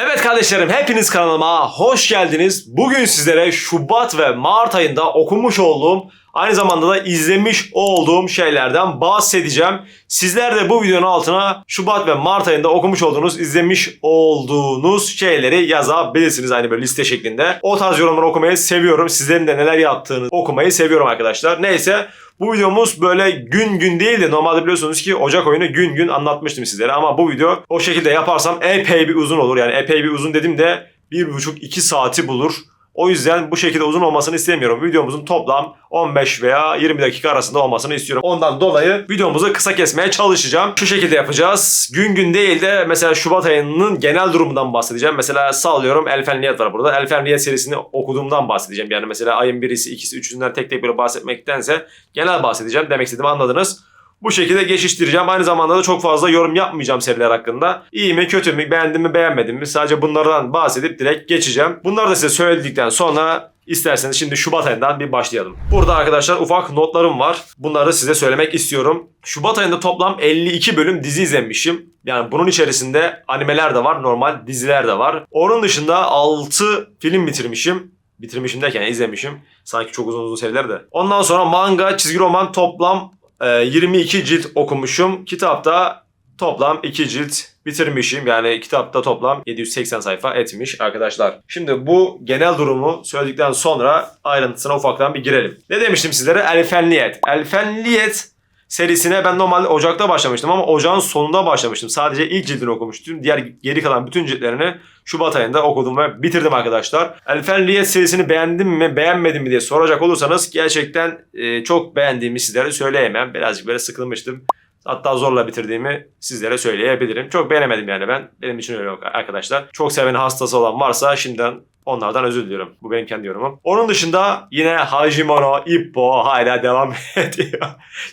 Evet kardeşlerim hepiniz kanalıma hoş geldiniz. Bugün sizlere Şubat ve Mart ayında okumuş olduğum aynı zamanda da izlemiş olduğum şeylerden bahsedeceğim. Sizler de bu videonun altına Şubat ve Mart ayında okumuş olduğunuz, izlemiş olduğunuz şeyleri yazabilirsiniz aynı böyle liste şeklinde. O tarz yorumları okumayı seviyorum. Sizlerin de neler yaptığını okumayı seviyorum arkadaşlar. Neyse bu videomuz böyle gün gün değil de normalde biliyorsunuz ki Ocak oyunu gün gün anlatmıştım sizlere. Ama bu video o şekilde yaparsam epey bir uzun olur. Yani epey bir uzun dedim de 1,5-2 saati bulur. O yüzden bu şekilde uzun olmasını istemiyorum. Videomuzun toplam 15 veya 20 dakika arasında olmasını istiyorum. Ondan dolayı videomuzu kısa kesmeye çalışacağım. Şu şekilde yapacağız. Gün gün değil de mesela Şubat ayının genel durumundan bahsedeceğim. Mesela sallıyorum Elfen Niyet var burada. Elfen Niyet serisini okuduğumdan bahsedeceğim. Yani mesela ayın birisi, ikisi, üçünden tek tek böyle bahsetmektense genel bahsedeceğim. Demek istediğimi anladınız. Bu şekilde geçiştireceğim. Aynı zamanda da çok fazla yorum yapmayacağım seriler hakkında. İyi mi, kötü mü, beğendim mi, beğenmedim mi? Sadece bunlardan bahsedip direkt geçeceğim. Bunları da size söyledikten sonra isterseniz şimdi Şubat ayından bir başlayalım. Burada arkadaşlar ufak notlarım var. Bunları size söylemek istiyorum. Şubat ayında toplam 52 bölüm dizi izlemişim. Yani bunun içerisinde animeler de var, normal diziler de var. Onun dışında 6 film bitirmişim. Bitirmişim derken izlemişim. Sanki çok uzun uzun seriler de. Ondan sonra manga, çizgi roman toplam 22 cilt okumuşum. Kitapta toplam 2 cilt bitirmişim. Yani kitapta toplam 780 sayfa etmiş arkadaşlar. Şimdi bu genel durumu söyledikten sonra ayrıntısına ufaktan bir girelim. Ne demiştim sizlere? Elfenliyet. Elfenliyet serisine ben normalde Ocak'ta başlamıştım ama Ocağın sonunda başlamıştım. Sadece ilk cildini okumuştum. Diğer geri kalan bütün ciltlerini Şubat ayında okudum ve bitirdim arkadaşlar. Elfenliyet serisini beğendim mi beğenmedim mi diye soracak olursanız gerçekten e, çok beğendiğimi sizlere söyleyemem. Birazcık böyle sıkılmıştım. Hatta zorla bitirdiğimi sizlere söyleyebilirim. Çok beğenemedim yani ben. Benim için öyle yok arkadaşlar. Çok seven hastası olan varsa şimdiden Onlardan özür diliyorum. Bu benim kendi yorumum. Onun dışında yine Hajimono, Ippo hala devam ediyor.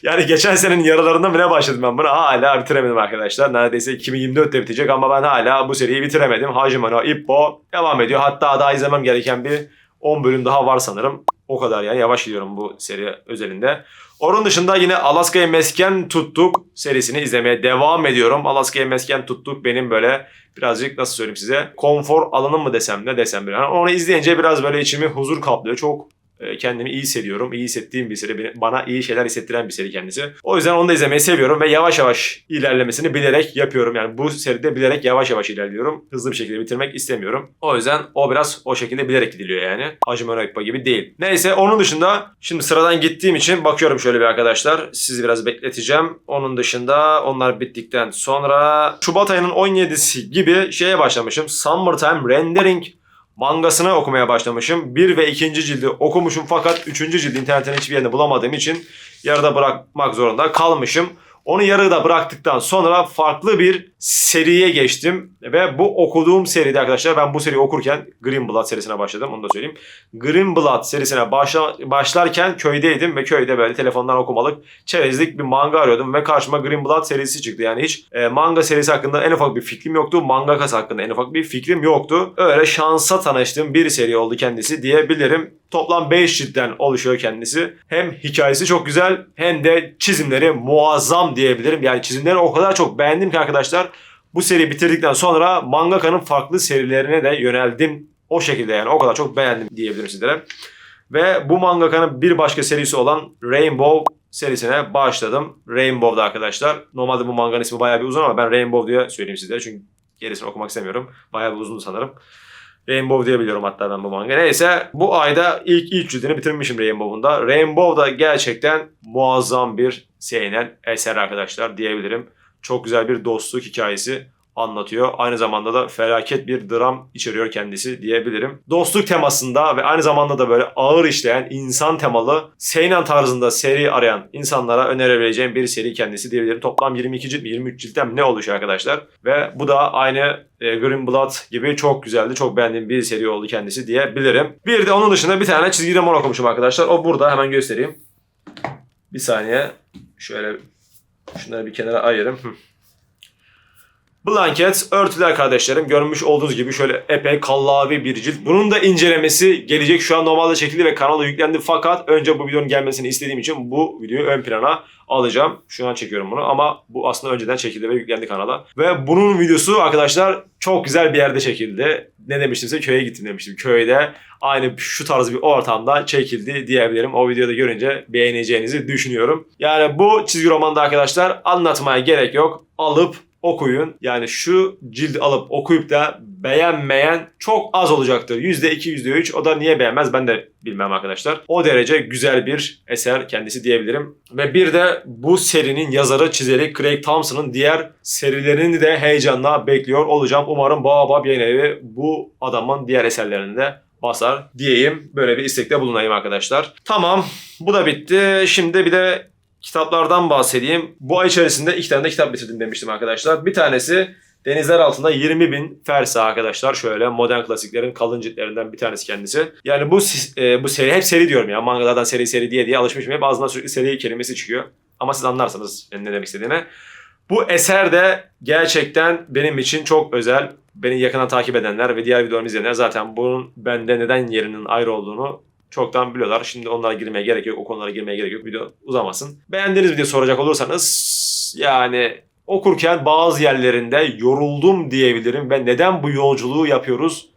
yani geçen senenin yarılarında mı ne başladım ben bunu hala bitiremedim arkadaşlar. Neredeyse 2024'te bitecek ama ben hala bu seriyi bitiremedim. Hajimono, Ippo devam ediyor. Hatta daha izlemem gereken bir 10 bölüm daha var sanırım. O kadar yani yavaş gidiyorum bu seri özelinde. Onun dışında yine Alaska'ya mesken tuttuk serisini izlemeye devam ediyorum. Alaska'ya mesken tuttuk benim böyle birazcık nasıl söyleyeyim size konfor alanım mı desem ne desem bir. Yani onu izleyince biraz böyle içimi huzur kaplıyor. Çok kendimi iyi hissediyorum. İyi hissettiğim bir seri. Bana iyi şeyler hissettiren bir seri kendisi. O yüzden onu da izlemeyi seviyorum ve yavaş yavaş ilerlemesini bilerek yapıyorum. Yani bu seride bilerek yavaş yavaş ilerliyorum. Hızlı bir şekilde bitirmek istemiyorum. O yüzden o biraz o şekilde bilerek gidiliyor yani. Hajime Ippo gibi değil. Neyse onun dışında şimdi sıradan gittiğim için bakıyorum şöyle bir arkadaşlar. Sizi biraz bekleteceğim. Onun dışında onlar bittikten sonra Şubat ayının 17'si gibi şeye başlamışım. Summertime Rendering mangasını okumaya başlamışım. 1 ve 2. cildi okumuşum fakat 3. cildi internetten hiçbir yerinde bulamadığım için yarıda bırakmak zorunda kalmışım. Onu yarıda bıraktıktan sonra farklı bir seriye geçtim. Ve bu okuduğum seride arkadaşlar ben bu seriyi okurken Green Blood serisine başladım onu da söyleyeyim. Green Blood serisine başla, başlarken köydeydim ve köyde böyle telefondan okumalık çerezlik bir manga arıyordum ve karşıma Green Blood serisi çıktı. Yani hiç e, manga serisi hakkında en ufak bir fikrim yoktu. Mangakası hakkında en ufak bir fikrim yoktu. Öyle şansa tanıştığım bir seri oldu kendisi diyebilirim. Toplam 5 ciltten oluşuyor kendisi. Hem hikayesi çok güzel hem de çizimleri muazzam diyebilirim. Yani çizimleri o kadar çok beğendim ki arkadaşlar. Bu seri bitirdikten sonra mangaka'nın farklı serilerine de yöneldim. O şekilde yani o kadar çok beğendim diyebilirim sizlere. Ve bu mangaka'nın bir başka serisi olan Rainbow serisine başladım. Rainbow'da arkadaşlar. Normalde bu manganın ismi bayağı bir uzun ama ben Rainbow diye söyleyeyim sizlere. Çünkü gerisini okumak istemiyorum. Bayağı bir uzun sanırım. Rainbow diye biliyorum hatta ben bu manga. Neyse bu ayda ilk ilk cildini bitirmişim Rainbow'un da. Rainbow da gerçekten muazzam bir seinen eser arkadaşlar diyebilirim. Çok güzel bir dostluk hikayesi anlatıyor. Aynı zamanda da felaket bir dram içeriyor kendisi diyebilirim. Dostluk temasında ve aynı zamanda da böyle ağır işleyen insan temalı seinen tarzında seri arayan insanlara önerebileceğim bir seri kendisi diyebilirim. Toplam 22 cilt mi 23 ciltten ne oluşuyor arkadaşlar. Ve bu da aynı e, Green Blood gibi çok güzeldi. Çok beğendiğim bir seri oldu kendisi diyebilirim. Bir de onun dışında bir tane çizgi roman okumuşum arkadaşlar. O burada hemen göstereyim. Bir saniye. Şöyle şunları bir kenara ayırayım. Blanket, örtüler kardeşlerim. Görmüş olduğunuz gibi şöyle epey kallavi bir cilt. Bunun da incelemesi gelecek. Şu an normalde çekildi ve kanala yüklendi. Fakat önce bu videonun gelmesini istediğim için bu videoyu ön plana alacağım. Şu an çekiyorum bunu ama bu aslında önceden çekildi ve yüklendi kanala. Ve bunun videosu arkadaşlar çok güzel bir yerde çekildi. Ne demiştim size? Köye gittim demiştim. Köyde aynı şu tarz bir ortamda çekildi diyebilirim. O videoda görünce beğeneceğinizi düşünüyorum. Yani bu çizgi romanda arkadaşlar anlatmaya gerek yok. Alıp okuyun. Yani şu cildi alıp okuyup da beğenmeyen çok az olacaktır. %2, %3 o da niye beğenmez ben de bilmem arkadaşlar. O derece güzel bir eser kendisi diyebilirim. Ve bir de bu serinin yazarı çizeri Craig Thompson'ın diğer serilerini de heyecanla bekliyor olacağım. Umarım Baobab yayın evi bu adamın diğer eserlerini de basar diyeyim. Böyle bir istekte bulunayım arkadaşlar. Tamam bu da bitti. Şimdi bir de kitaplardan bahsedeyim. Bu ay içerisinde iki tane de kitap bitirdim demiştim arkadaşlar. Bir tanesi Denizler Altında 20 bin fersa arkadaşlar. Şöyle modern klasiklerin kalın ciltlerinden bir tanesi kendisi. Yani bu e, bu seri hep seri diyorum ya. Mangalardan seri seri diye diye alışmışım. Hep ağzından sürekli seri kelimesi çıkıyor. Ama siz anlarsınız ne demek istediğimi. Bu eser de gerçekten benim için çok özel. Beni yakından takip edenler ve diğer videolarımı izleyenler zaten bunun bende neden yerinin ayrı olduğunu çoktan biliyorlar. Şimdi onlara girmeye gerek yok. O konulara girmeye gerek yok. Video uzamasın. Beğendiğiniz video soracak olursanız yani okurken bazı yerlerinde yoruldum diyebilirim ve neden bu yolculuğu yapıyoruz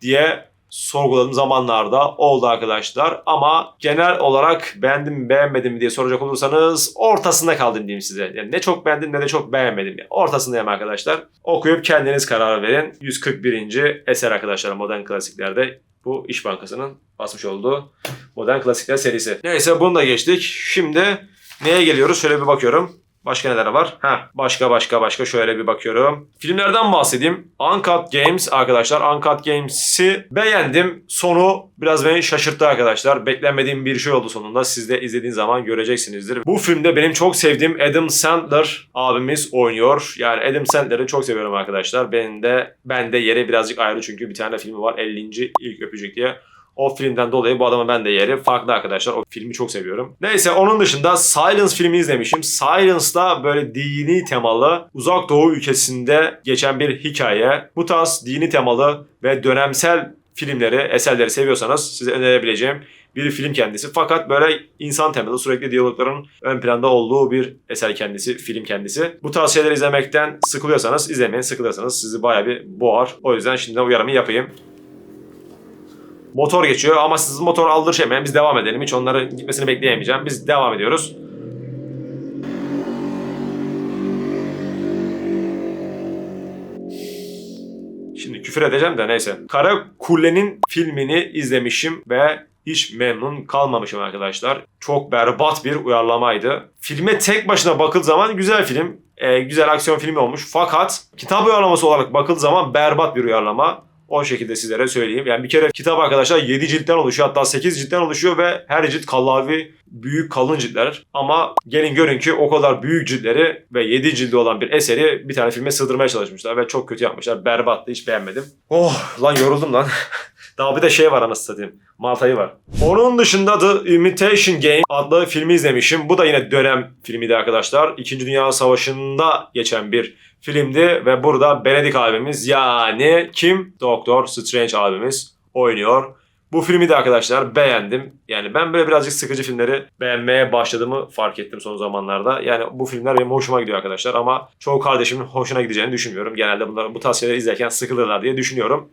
diye sorguladığım zamanlarda oldu arkadaşlar. Ama genel olarak beğendim mi beğenmedim mi diye soracak olursanız ortasında kaldım diyeyim size. Yani ne çok beğendim ne de çok beğenmedim. Yani ortasındayım arkadaşlar. Okuyup kendiniz karar verin. 141. eser arkadaşlar modern klasiklerde. Bu İş Bankası'nın basmış olduğu Modern Klasikler serisi. Neyse bunu da geçtik. Şimdi neye geliyoruz? Şöyle bir bakıyorum. Başka neler var? Ha, başka başka başka şöyle bir bakıyorum. Filmlerden bahsedeyim. Uncut Games arkadaşlar. Uncut Games'i beğendim. Sonu biraz beni şaşırttı arkadaşlar. Beklenmediğim bir şey oldu sonunda. Siz de izlediğiniz zaman göreceksinizdir. Bu filmde benim çok sevdiğim Adam Sandler abimiz oynuyor. Yani Adam Sandler'ı çok seviyorum arkadaşlar. Ben de ben de yeri birazcık ayrı çünkü bir tane filmi var 50. ilk öpücük diye. O filmden dolayı bu adamı ben de yeri farklı arkadaşlar. O filmi çok seviyorum. Neyse onun dışında Silence filmi izlemişim. Silence'da böyle dini temalı uzak doğu ülkesinde geçen bir hikaye. Bu tarz dini temalı ve dönemsel filmleri, eserleri seviyorsanız size önerebileceğim bir film kendisi. Fakat böyle insan temalı sürekli diyalogların ön planda olduğu bir eser kendisi, film kendisi. Bu tarz şeyleri izlemekten sıkılıyorsanız izlemeyin. Sıkılırsanız sizi baya bir boğar. O yüzden şimdiden uyarımı yapayım. Motor geçiyor ama siz motor aldırışamayın. Biz devam edelim. Hiç onların gitmesini bekleyemeyeceğim. Biz devam ediyoruz. Şimdi küfür edeceğim de neyse. Kara Kule'nin filmini izlemişim ve hiç memnun kalmamışım arkadaşlar. Çok berbat bir uyarlamaydı. Filme tek başına bakıldığı zaman güzel film. Ee, güzel aksiyon filmi olmuş. Fakat kitap uyarlaması olarak bakıldığı zaman berbat bir uyarlama. O şekilde sizlere söyleyeyim. Yani bir kere kitap arkadaşlar 7 ciltten oluşuyor hatta 8 ciltten oluşuyor ve her cilt kallavi büyük kalın ciltler. Ama gelin görün ki o kadar büyük ciltleri ve 7 cildi olan bir eseri bir tane filme sığdırmaya çalışmışlar ve çok kötü yapmışlar. Berbattı hiç beğenmedim. Oh lan yoruldum lan. Daha bir de şey var anasını satayım. Malta'yı var. Onun dışında The Imitation Game adlı filmi izlemişim. Bu da yine dönem filmiydi arkadaşlar. İkinci Dünya Savaşı'nda geçen bir filmdi ve burada Benedict abimiz yani kim? Doktor Strange abimiz oynuyor. Bu filmi de arkadaşlar beğendim. Yani ben böyle birazcık sıkıcı filmleri beğenmeye başladığımı fark ettim son zamanlarda. Yani bu filmler benim hoşuma gidiyor arkadaşlar ama çoğu kardeşimin hoşuna gideceğini düşünmüyorum. Genelde bunları bu tarz izlerken sıkılırlar diye düşünüyorum.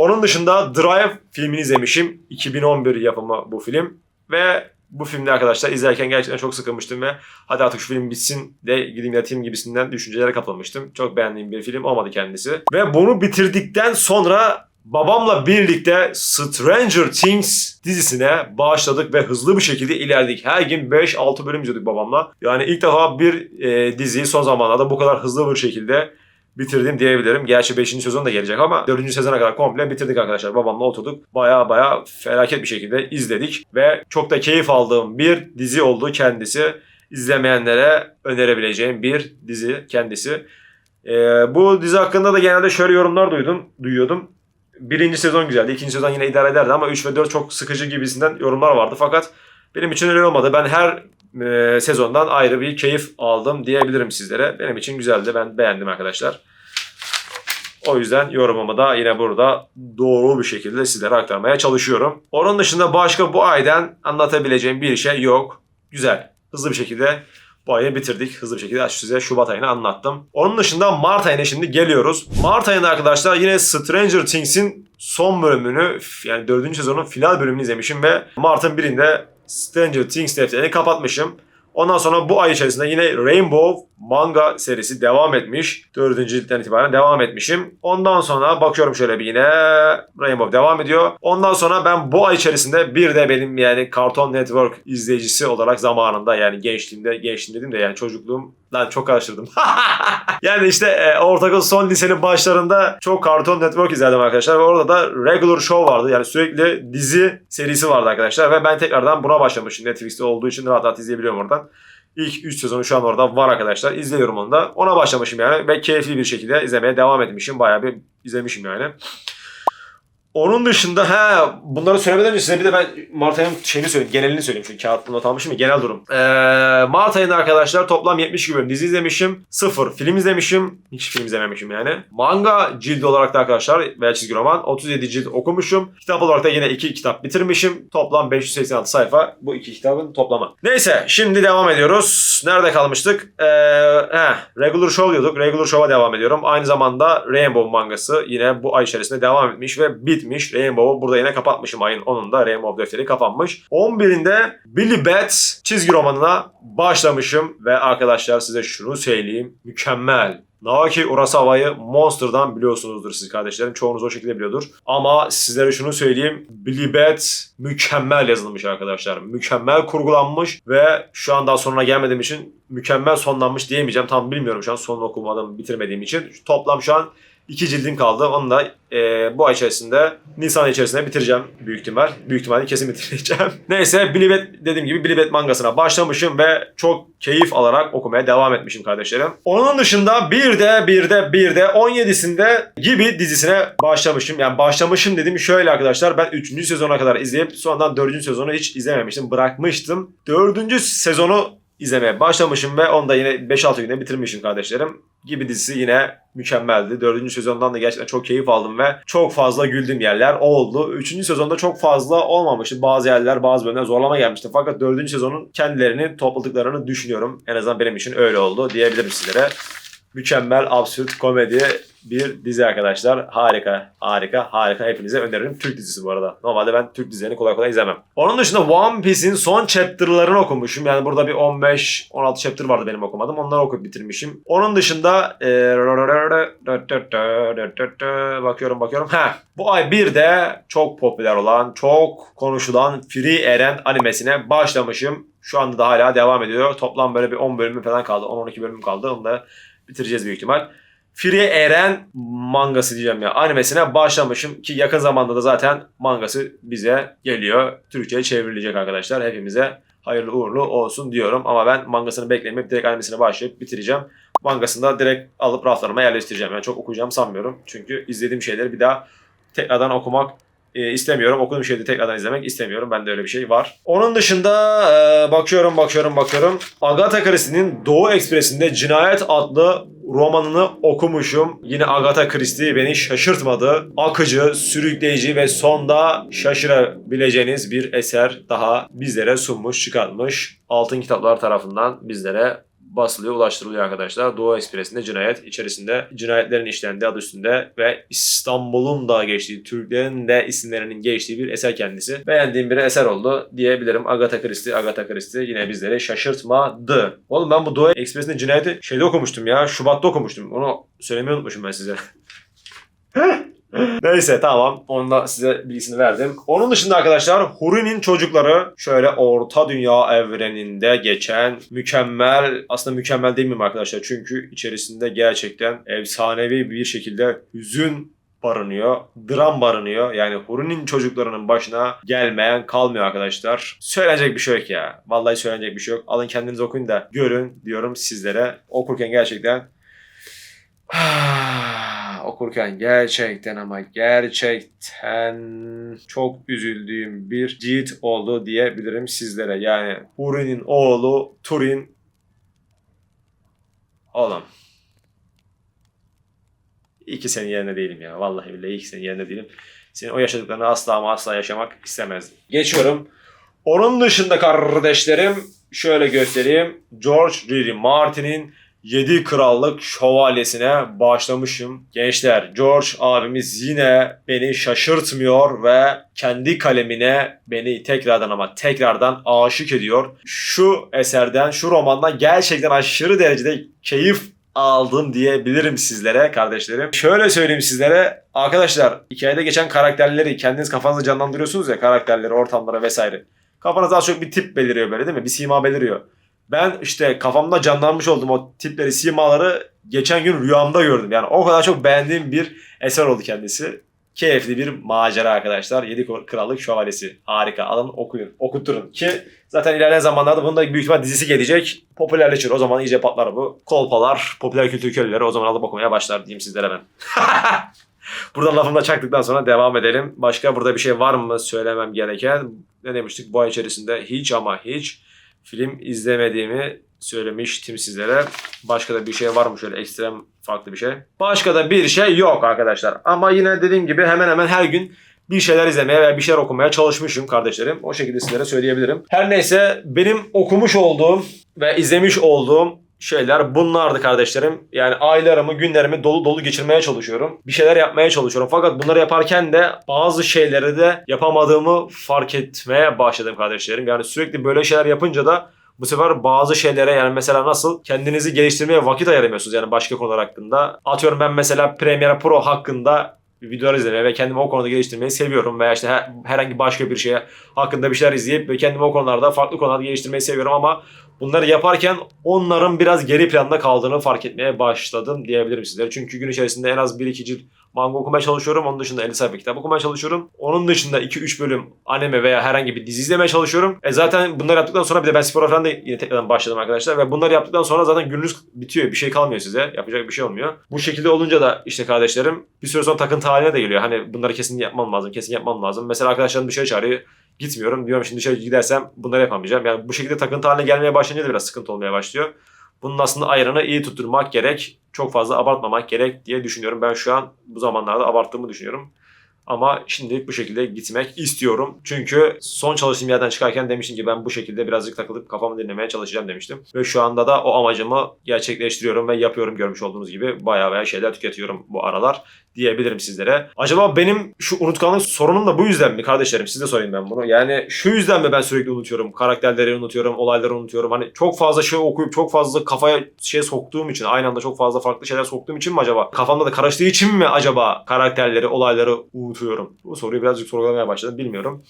Onun dışında Drive filmini izlemişim. 2011 yapımı bu film. Ve bu filmde arkadaşlar izlerken gerçekten çok sıkılmıştım ve hadi artık şu film bitsin de gideyim yatayım gibisinden düşüncelere kapılmıştım. Çok beğendiğim bir film olmadı kendisi. Ve bunu bitirdikten sonra babamla birlikte Stranger Things dizisine başladık ve hızlı bir şekilde ilerledik. Her gün 5-6 bölüm izliyorduk babamla. Yani ilk defa bir e, diziyi son zamanlarda bu kadar hızlı bir şekilde bitirdim diyebilirim. Gerçi 5. sezon da gelecek ama 4. sezona kadar komple bitirdik arkadaşlar. Babamla oturduk. Baya baya felaket bir şekilde izledik. Ve çok da keyif aldığım bir dizi oldu kendisi. İzlemeyenlere önerebileceğim bir dizi kendisi. Ee, bu dizi hakkında da genelde şöyle yorumlar duydum, duyuyordum. Birinci sezon güzeldi. ikinci sezon yine idare ederdi ama 3 ve 4 çok sıkıcı gibisinden yorumlar vardı. Fakat benim için öyle olmadı. Ben her e, sezondan ayrı bir keyif aldım diyebilirim sizlere. Benim için güzeldi. Ben beğendim arkadaşlar. O yüzden yorumumu da yine burada doğru bir şekilde sizlere aktarmaya çalışıyorum. Onun dışında başka bu aydan anlatabileceğim bir şey yok. Güzel. Hızlı bir şekilde bu ayı bitirdik. Hızlı bir şekilde size Şubat ayını anlattım. Onun dışında Mart ayına şimdi geliyoruz. Mart ayında arkadaşlar yine Stranger Things'in son bölümünü yani 4. sezonun final bölümünü izlemişim ve Mart'ın birinde Stranger Things defterini kapatmışım. Ondan sonra bu ay içerisinde yine Rainbow manga serisi devam etmiş. Dördüncü ciltten itibaren devam etmişim. Ondan sonra bakıyorum şöyle bir yine Rainbow devam ediyor. Ondan sonra ben bu ay içerisinde bir de benim yani Cartoon Network izleyicisi olarak zamanında yani gençliğimde gençliğim dedim de yani çocukluğum Lan çok karıştırdım. yani işte e, ortaokul son lisenin başlarında çok Cartoon Network izledim arkadaşlar. Ve orada da Regular Show vardı. Yani sürekli dizi serisi vardı arkadaşlar. Ve ben tekrardan buna başlamışım. Netflix'te olduğu için rahat rahat izleyebiliyorum oradan. İlk 3 sezonu şu an orada var arkadaşlar. İzliyorum onu da. Ona başlamışım yani. Ve keyifli bir şekilde izlemeye devam etmişim. Bayağı bir izlemişim yani. Onun dışında he bunları söylemeden önce size bir de ben Mart ayının şeyini söyleyeyim. Genelini söyleyeyim çünkü kağıtlı not almışım ya genel durum. Ee, Mart ayında arkadaşlar toplam 72 bölüm dizi izlemişim. 0 film izlemişim. Hiç film izlememişim yani. Manga cildi olarak da arkadaşlar veya çizgi roman 37 cilt okumuşum. Kitap olarak da yine 2 kitap bitirmişim. Toplam 586 sayfa bu iki kitabın toplamı. Neyse şimdi devam ediyoruz. Nerede kalmıştık? Ee, heh, Regular Show diyorduk. Regular Show'a devam ediyorum. Aynı zamanda Rainbow mangası yine bu ay içerisinde devam etmiş ve bitmiş. Rainbow'u burada yine kapatmışım ayın 10'unda. Rainbow defteri kapanmış. 11'inde Billy Bats çizgi romanına başlamışım ve arkadaşlar size şunu söyleyeyim. Mükemmel. Naoki Urasawa'yı Monster'dan biliyorsunuzdur siz kardeşlerim. Çoğunuz o şekilde biliyordur. Ama sizlere şunu söyleyeyim. Billy Bat mükemmel yazılmış arkadaşlar. Mükemmel kurgulanmış ve şu an daha sonuna gelmediğim için mükemmel sonlanmış diyemeyeceğim. Tam bilmiyorum şu an sonunu okumadım, bitirmediğim için. Toplam şu an iki cildim kaldı. Onu da e, bu ay içerisinde, Nisan içerisinde bitireceğim büyük ihtimal. Büyük ihtimalle kesin bitireceğim. Neyse Billy Bat dediğim gibi Billy Bat mangasına başlamışım ve çok keyif alarak okumaya devam etmişim kardeşlerim. Onun dışında bir de bir de bir de 17'sinde gibi dizisine başlamışım. Yani başlamışım dediğim şöyle arkadaşlar. Ben 3. sezona kadar izleyip sonradan 4. sezonu hiç izlememiştim. Bırakmıştım. 4. sezonu izlemeye başlamışım ve onu da yine 5-6 günde bitirmişim kardeşlerim. Gibi dizisi yine mükemmeldi. Dördüncü sezondan da gerçekten çok keyif aldım ve çok fazla güldüğüm yerler oldu. Üçüncü sezonda çok fazla olmamıştı. Bazı yerler bazı bölümler zorlama gelmişti. Fakat dördüncü sezonun kendilerini topladıklarını düşünüyorum. En azından benim için öyle oldu diyebilirim sizlere. Mükemmel, absürt, komedi bir dizi arkadaşlar. Harika, harika, harika. Hepinize öneririm. Türk dizisi bu arada. Normalde ben Türk dizilerini kolay kolay izlemem. Onun dışında One Piece'in son chapter'larını okumuşum. Yani burada bir 15-16 chapter vardı benim okumadım. Onları okuyup bitirmişim. Onun dışında e, bakıyorum bakıyorum. Ha, bu ay bir de çok popüler olan, çok konuşulan Free Eren animesine başlamışım. Şu anda da hala devam ediyor. Toplam böyle bir 10 bölümü falan kaldı. 10-12 bölümüm kaldı. Onu da bitireceğiz büyük ihtimal. Free Eren mangası diyeceğim ya animesine başlamışım ki yakın zamanda da zaten mangası bize geliyor. Türkçe'ye çevrilecek arkadaşlar. Hepimize hayırlı uğurlu olsun diyorum ama ben mangasını beklemeyip direkt animesine başlayıp bitireceğim. Mangasını da direkt alıp raflarıma yerleştireceğim. Yani çok okuyacağımı sanmıyorum. Çünkü izlediğim şeyleri bir daha tekrardan okumak e, istemiyorum. Okuduğum şeyi de tekrardan izlemek istemiyorum. Bende öyle bir şey var. Onun dışında e, bakıyorum bakıyorum bakıyorum. Agatha Christie'nin Doğu Ekspresi'nde Cinayet adlı romanını okumuşum. Yine Agatha Christie beni şaşırtmadı. Akıcı, sürükleyici ve sonda şaşırabileceğiniz bir eser daha bizlere sunmuş, çıkartmış. Altın Kitaplar tarafından bizlere basılıyor, ulaştırılıyor arkadaşlar. Doğu Ekspresi'nde cinayet içerisinde cinayetlerin işlendiği adı üstünde ve İstanbul'un da geçtiği, Türklerin de isimlerinin geçtiği bir eser kendisi. Beğendiğim bir eser oldu diyebilirim. Agatha Christie, Agatha Christie yine bizleri şaşırtmadı. Oğlum ben bu Doğu Ekspresi'nde cinayeti şeyde okumuştum ya. Şubat'ta okumuştum. Onu söylemeyi unutmuşum ben size. Neyse tamam. Onu da size bilgisini verdim. Onun dışında arkadaşlar Huri'nin çocukları şöyle orta dünya evreninde geçen mükemmel aslında mükemmel değil miyim arkadaşlar? Çünkü içerisinde gerçekten efsanevi bir şekilde hüzün barınıyor. Dram barınıyor. Yani Huri'nin çocuklarının başına gelmeyen kalmıyor arkadaşlar. Söylenecek bir şey yok ya. Vallahi söylenecek bir şey yok. Alın kendiniz okuyun da görün diyorum sizlere. Okurken gerçekten okurken gerçekten ama gerçekten çok üzüldüğüm bir cilt oldu diyebilirim sizlere. Yani Huri'nin oğlu Turin oğlum İyi ki senin yerine değilim ya. Vallahi billahi iyi ki senin yerine değilim. Senin o yaşadıklarını asla ama asla yaşamak istemezdim. Geçiyorum. Onun dışında kardeşlerim şöyle göstereyim. George R. R. Martin'in 7 Krallık Şövalyesine başlamışım. Gençler George abimiz yine beni şaşırtmıyor ve kendi kalemine beni tekrardan ama tekrardan aşık ediyor. Şu eserden, şu romandan gerçekten aşırı derecede keyif aldım diyebilirim sizlere kardeşlerim. Şöyle söyleyeyim sizlere arkadaşlar hikayede geçen karakterleri kendiniz kafanızda canlandırıyorsunuz ya karakterleri, ortamlara vesaire. Kafanızda az çok bir tip beliriyor böyle değil mi? Bir sima beliriyor. Ben işte kafamda canlanmış olduğum o tipleri, simaları geçen gün rüyamda gördüm. Yani o kadar çok beğendiğim bir eser oldu kendisi. Keyifli bir macera arkadaşlar. Yedi Krallık Şövalyesi. Harika. Alın okuyun. Okuturun. Ki zaten ilerleyen zamanlarda bunun da büyük ihtimal dizisi gelecek. Popülerleşir. O zaman iyice patlar bu. Kolpalar, popüler kültür köleleri o zaman alıp okumaya başlar diyeyim sizlere ben. Burada lafımı da çaktıktan sonra devam edelim. Başka burada bir şey var mı söylemem gereken? Ne demiştik bu ay içerisinde? Hiç ama hiç film izlemediğimi söylemiştim sizlere. Başka da bir şey var mı şöyle ekstrem farklı bir şey? Başka da bir şey yok arkadaşlar. Ama yine dediğim gibi hemen hemen her gün bir şeyler izlemeye veya bir şeyler okumaya çalışmışım kardeşlerim. O şekilde sizlere söyleyebilirim. Her neyse benim okumuş olduğum ve izlemiş olduğum şeyler bunlardı kardeşlerim. Yani aylarımı, günlerimi dolu dolu geçirmeye çalışıyorum. Bir şeyler yapmaya çalışıyorum. Fakat bunları yaparken de bazı şeyleri de yapamadığımı fark etmeye başladım kardeşlerim. Yani sürekli böyle şeyler yapınca da bu sefer bazı şeylere yani mesela nasıl kendinizi geliştirmeye vakit ayıramıyorsunuz yani başka konular hakkında. Atıyorum ben mesela Premiere Pro hakkında videolar izlemeyi ve kendimi o konuda geliştirmeyi seviyorum. Veya işte her- herhangi başka bir şeye hakkında bir şeyler izleyip ve kendimi o konularda farklı konularda geliştirmeyi seviyorum ama bunları yaparken onların biraz geri planda kaldığını fark etmeye başladım diyebilirim sizlere. Çünkü gün içerisinde en az 1-2 cilt manga okumaya çalışıyorum. Onun dışında 50 sayfa kitap okumaya çalışıyorum. Onun dışında 2-3 bölüm anime veya herhangi bir dizi izlemeye çalışıyorum. E zaten bunları yaptıktan sonra bir de ben spora falan da yine tekrardan başladım arkadaşlar. Ve bunları yaptıktan sonra zaten gününüz bitiyor. Bir şey kalmıyor size. Yapacak bir şey olmuyor. Bu şekilde olunca da işte kardeşlerim bir süre sonra takıntı haline de geliyor. Hani bunları kesin yapmam lazım, kesin yapmam lazım. Mesela arkadaşlarım dışarı çağırıyor. Gitmiyorum. Diyorum şimdi dışarı gidersem bunları yapamayacağım. Yani bu şekilde takıntı haline gelmeye başlayınca da biraz sıkıntı olmaya başlıyor. Bunun aslında ayarını iyi tutturmak gerek. Çok fazla abartmamak gerek diye düşünüyorum. Ben şu an bu zamanlarda abarttığımı düşünüyorum. Ama şimdilik bu şekilde gitmek istiyorum. Çünkü son çalıştığım yerden çıkarken demiştim ki ben bu şekilde birazcık takılıp kafamı dinlemeye çalışacağım demiştim. Ve şu anda da o amacımı gerçekleştiriyorum ve yapıyorum görmüş olduğunuz gibi. Bayağı bayağı şeyler tüketiyorum bu aralar diyebilirim sizlere. Acaba benim şu unutkanlık sorunum da bu yüzden mi kardeşlerim? Size sorayım ben bunu. Yani şu yüzden mi ben sürekli unutuyorum? Karakterleri unutuyorum, olayları unutuyorum. Hani çok fazla şey okuyup çok fazla kafaya şey soktuğum için, aynı anda çok fazla farklı şeyler soktuğum için mi acaba? Kafamda da karıştığı için mi acaba karakterleri, olayları unutuyorum? Bu soruyu birazcık sorgulamaya başladım. Bilmiyorum.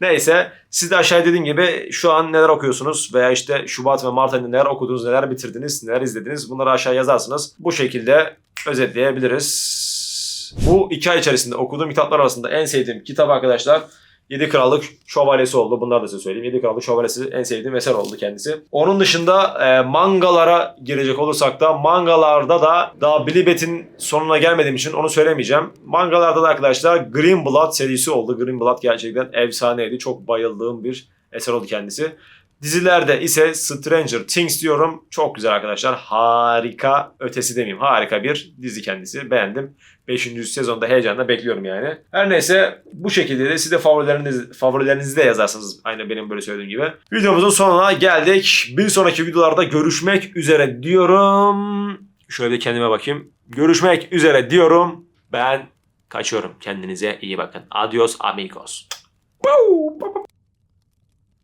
Neyse siz de aşağıya dediğim gibi şu an neler okuyorsunuz veya işte Şubat ve Mart ayında neler okudunuz, neler bitirdiniz, neler izlediniz bunları aşağı yazarsınız. Bu şekilde özetleyebiliriz. Bu iki ay içerisinde okuduğum kitaplar arasında en sevdiğim kitap arkadaşlar Yedi Krallık Şövalyesi oldu. Bunları da size söyleyeyim. Yedi Krallık Şövalyesi en sevdiğim eser oldu kendisi. Onun dışında e, mangalara girecek olursak da mangalarda da daha Bilibet'in sonuna gelmediğim için onu söylemeyeceğim. Mangalarda da arkadaşlar Green Blood serisi oldu. Green Blood gerçekten efsaneydi. Çok bayıldığım bir eser oldu kendisi. Dizilerde ise Stranger Things diyorum. Çok güzel arkadaşlar. Harika. Ötesi demeyeyim. Harika bir dizi kendisi. Beğendim. 5. sezonda heyecanla bekliyorum yani. Her neyse bu şekilde de siz de favorileriniz, favorilerinizi de yazarsınız. Aynı benim böyle söylediğim gibi. Videomuzun sonuna geldik. Bir sonraki videolarda görüşmek üzere diyorum. Şöyle bir kendime bakayım. Görüşmek üzere diyorum. Ben kaçıyorum. Kendinize iyi bakın. Adios amigos. Woo!